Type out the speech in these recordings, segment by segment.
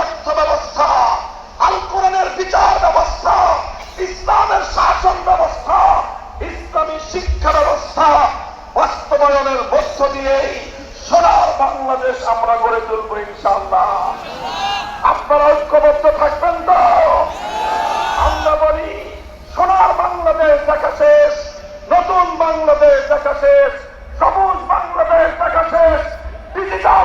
অর্থ ব্যবস্থা বিচার ব্যবস্থা, ইসলামের শাসন ব্যবস্থা, ইসলামী শিক্ষা ব্যবস্থা বাস্তবায়নের মধ্য দিয়েই সোনার বাংলাদেশ আমরা গড়ে তুলবো ইনশাআল্লাহ আপনারা ঐক্যবদ্ধ থাকবেন তো আমরা বলি সোনার বাংলাদেশ দেখা শেষ নতুন বাংলাদেশ দেখা শেষ সবুজ বাংলাদেশ দেখা শেষ ডিজিটাল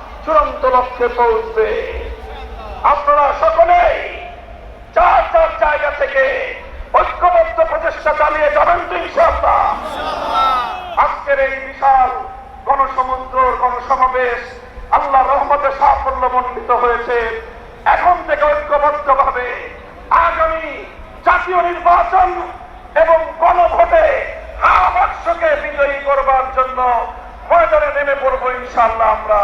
চূড়ান্ত লক্ষ্যে পৌঁছবে আপনারা সকলেই চার চার জায়গা থেকে ঐক্যবদ্ধ প্রচেষ্টা চালিয়ে যাবেন তো ইনশাল্লাহ আজকের এই বিশাল গণসমুদ্র গণসমাবেশ আল্লাহ রহমতে সাফল্য মণ্ডিত হয়েছে। এখন থেকে ঐক্যবদ্ধ ভাবে আগামী জাতীয় নির্বাচন এবং গণভোটে আবাসকে বিজয়ী করবার জন্য ময়দানে নেমে পড়ব ইনশাল্লাহ আমরা।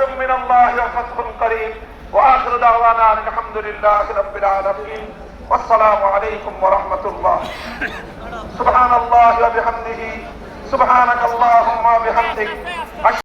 موعظة من الله وفتح قريب. وآخر دعوانا الحمد لله رب العالمين. والسلام عليكم ورحمة الله. سبحان الله وبحمده. سبحانك اللهم وبحمدك.